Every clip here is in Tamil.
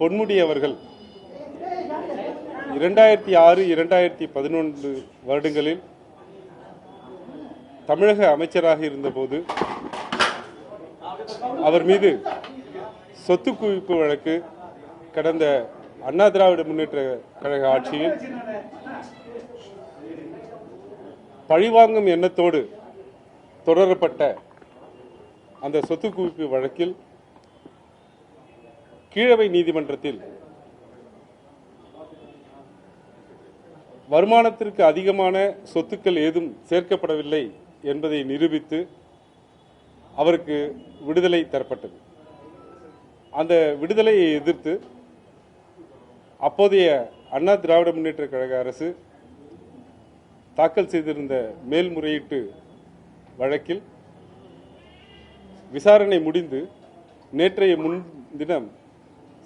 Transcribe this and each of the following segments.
பொன்முடி அவர்கள் இரண்டாயிரத்தி ஆறு இரண்டாயிரத்தி பதினொன்று வருடங்களில் தமிழக அமைச்சராக இருந்தபோது அவர் மீது சொத்து குவிப்பு வழக்கு கடந்த அண்ணா திராவிட முன்னேற்ற கழக ஆட்சியில் பழிவாங்கும் எண்ணத்தோடு தொடரப்பட்ட அந்த சொத்து குவிப்பு வழக்கில் கீழவை நீதிமன்றத்தில் வருமானத்திற்கு அதிகமான சொத்துக்கள் ஏதும் சேர்க்கப்படவில்லை என்பதை நிரூபித்து அவருக்கு விடுதலை தரப்பட்டது. அந்த விடுதலையை எதிர்த்து அப்போதைய அண்ணா திராவிட முன்னேற்ற கழக அரசு தாக்கல் செய்திருந்த மேல்முறையீட்டு வழக்கில் விசாரணை முடிந்து நேற்றைய முன்தினம்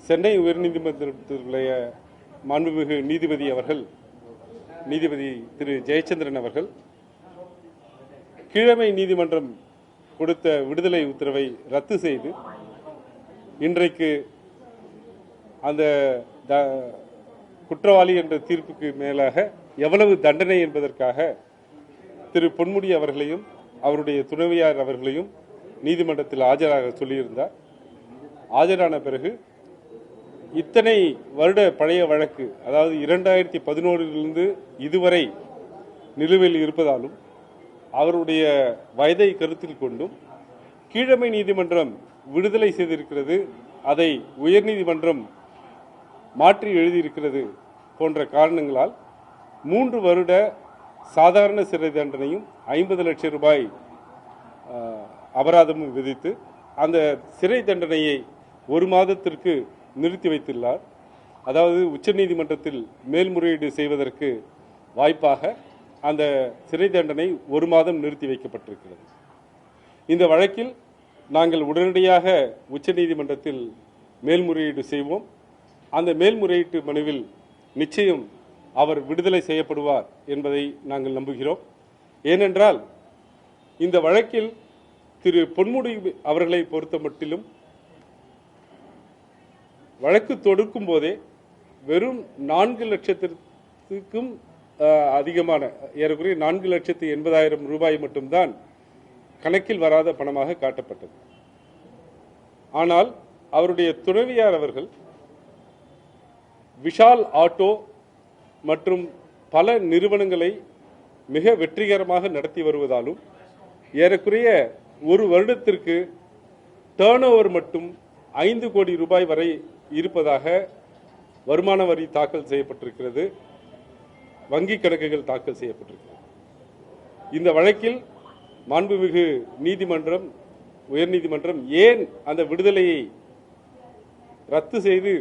சென்னை உயர்நீதிமன்றத்தினுடைய மாண்புமிகு நீதிபதி அவர்கள் நீதிபதி திரு ஜெயச்சந்திரன் அவர்கள் கீழமை நீதிமன்றம் கொடுத்த விடுதலை உத்தரவை ரத்து செய்து இன்றைக்கு அந்த த- குற்றவாளி என்ற தீர்ப்புக்கு மேலாக எவ்வளவு தண்டனை என்பதற்காக திரு பொன்முடி அவர்களையும் அவருடைய துணைவியார் அவர்களையும் நீதிமன்றத்தில் ஆஜராக சொல்லியிருந்தார். ஆஜரான பிறகு இத்தனை வருட பழைய வழக்கு அதாவது இரண்டாயிரத்தி பதினோரிலிருந்து இதுவரை நிலுவையில் இருப்பதாலும் அவருடைய வயதை கருத்தில் கொண்டும் கீழமை நீதிமன்றம் விடுதலை செய்திருக்கிறது அதை உயர்நீதிமன்றம் மாற்றி எழுதியிருக்கிறது போன்ற காரணங்களால் மூன்று வருட சாதாரண சிறை தண்டனையும் ஐம்பது லட்சம் ரூபாய் அபராதமும் விதித்து அந்த சிறை தண்டனையை ஒரு மாதத்திற்கு நிறுத்தி வைத்துள்ளார். அதாவது உச்சநீதிமன்றத்தில் மேல்முறையீடு செய்வதற்கு வாய்ப்பாக அந்த சிறை தண்டனை ஒரு மாதம் நிறுத்தி வைக்கப்பட்டிருக்கிறது. இந்த வழக்கில் நாங்கள் உடனடியாக உச்சநீதிமன்றத்தில் மேல்முறையீடு செய்வோம். அந்த மேல்முறையீட்டு மனுவில் நிச்சயம் அவர் விடுதலை செய்யப்படுவார் என்பதை நாங்கள் நம்புகிறோம். ஏனென்றால் இந்த வழக்கில் திரு பொன்முடி அவர்களை பொறுத்த மட்டிலும் வழக்கு தொடுக்கும் போதே வெறும் நான்கு லட்சத்திற்கும் அதிகமான ஏறக்குறைய நான்கு லட்சத்து எண்பதாயிரம் ரூபாய் மட்டும்தான் கணக்கில் வராத பணமாக காட்டப்பட்டது. ஆனால் அவருடைய துணைவியார் அவர்கள் விஷால் ஆட்டோ மற்றும் பல நிறுவனங்களை மிக வெற்றிகரமாக நடத்தி வருவதாலும் ஏறக்குறைய ஒரு வருடத்திற்கு டேர்ன் மட்டும் ஐந்து கோடி ரூபாய் வரை இருப்பதாக வருமான வரி தாக்கல் செய்யப்பட்டிருக்கிறது. வங்கி கணக்குகள் தாக்கல் செய்யப்பட்டிருக்கிறது. இந்த வழக்கில் மாண்புமிகு நீதிமன்றம் உயர்நீதிமன்றம் ஏன் அந்த விடுதலையை ரத்து செய்து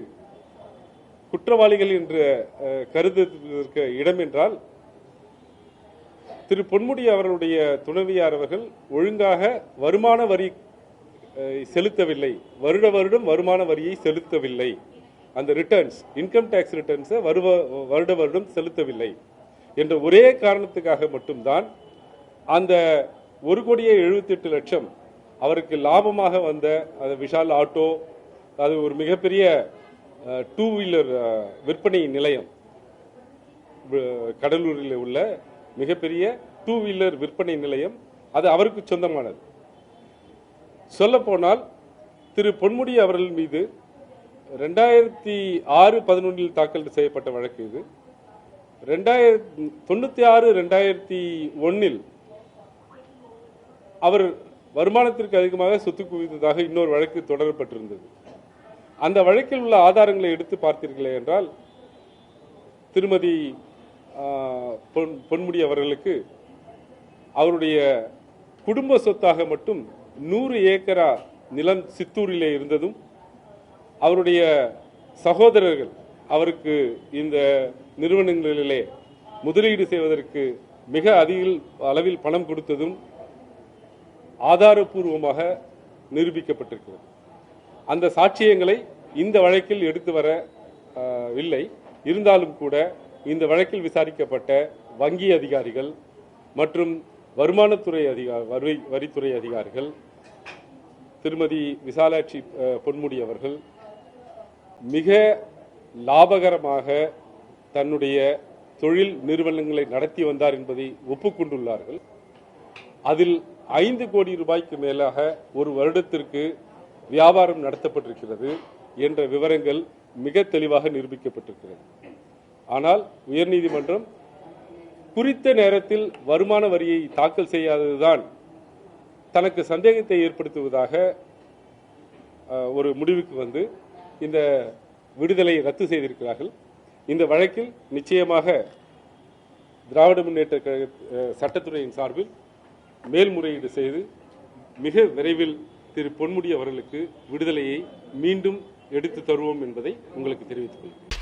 குற்றவாளிகள் என்று கருதுவதற்கு இடம் என்றால் திரு பொன்முடி அவர்களுடைய துணைவியார் அவர்கள் ஒழுங்காக வருமான வரி செலுத்தவில்லை. வருட வருடம் வருமான வரியை செலுத்தவில்லை. அந்த ரிட்டர்ன்ஸ் இன்கம் டேக்ஸ் ரிட்டர்ன்ஸை வருவ வருட வருடம் செலுத்தவில்லை. என்ற ஒரே காரணத்துக்காக மட்டும்தான் அந்த ஒரு கோடியே எழுபத்தெட்டு லட்சம் அவருக்கு லாபமாக வந்த அந்த விஷால் ஆட்டோ அது ஒரு மிகப்பெரிய டூ வீலர் விற்பனை நிலையம் கடலூரில் உள்ள மிகப்பெரிய டூ வீலர் விற்பனை நிலையம் அது அவருக்கு சொந்தமானது. சொல்லப்போனால் திரு பொன்முடி அவர்கள் மீது ரெண்டாயிரத்தி ஆறு பதினொன்றில் தாக்கல் செய்யப்பட்ட வழக்கு இது. ரெண்டாயிரத்தி தொண்ணூத்தி ஆறு ரெண்டாயிரத்தி ஒன்னில் அவர் வருமானத்திற்கு அதிகமாக சொத்து குவித்ததாக இன்னொரு வழக்கு தொடரப்பட்டிருந்தது. அந்த வழக்கில் உள்ள ஆதாரங்களை எடுத்து பார்த்தீர்களே என்றால் திருமதி பொன் பொன்முடி அவர்களுக்கு அவருடைய குடும்ப சொத்தாக மட்டும் நூறு ஏக்கரா நிலம் சித்தூரிலே இருந்ததும் அவருடைய சகோதரர்கள் அவருக்கு இந்த நிறுவனங்களிலே முதலீடு செய்வதற்கு மிக அதிக அளவில் பணம் கொடுத்ததும் ஆதாரபூர்வமாக நிரூபிக்கப்பட்டிருக்கிறது. அந்த சாட்சியங்களை இந்த வழக்கில் எடுத்து வர இல்லை. இருந்தாலும் கூட இந்த வழக்கில் விசாரிக்கப்பட்ட வங்கி அதிகாரிகள் மற்றும் வருமானத்துறை அதிகாரி வரி வரித்துறை அதிகாரிகள் திருமதி விசாலாட்சி பொன்முடி அவர்கள் மிக லாபகரமாக தன்னுடைய தொழில் நிறுவனங்களை நடத்தி வந்தார் என்பதை ஒப்புக்கொண்டுள்ளார்கள். அதில் ஐந்து கோடி ரூபாய்க்கு மேலாக ஒரு வருடத்திற்கு வியாபாரம் நடத்தப்பட்டிருக்கிறது என்ற விவரங்கள் மிக தெளிவாக நிரூபிக்கப்பட்டிருக்கிறது. ஆனால் உயர்நீதிமன்றம் குறித்த நேரத்தில் வருமான வரியை தாக்கல் செய்யாததுதான் தனக்கு சந்தேகத்தை ஏற்படுத்துவதாக ஒரு முடிவுக்கு வந்து இந்த விடுதலை ரத்து செய்திருக்கிறார்கள். இந்த வழக்கில் நிச்சயமாக திராவிட முன்னேற்ற கழக சட்டத்துறையின் சார்பில் மேல்முறையீடு செய்து மிக விரைவில் திரு பொன்முடி அவர்களுக்கு விடுதலையை மீண்டும் எடுத்து தருவோம் என்பதை உங்களுக்கு தெரிவித்துக் கொள்கிறேன்.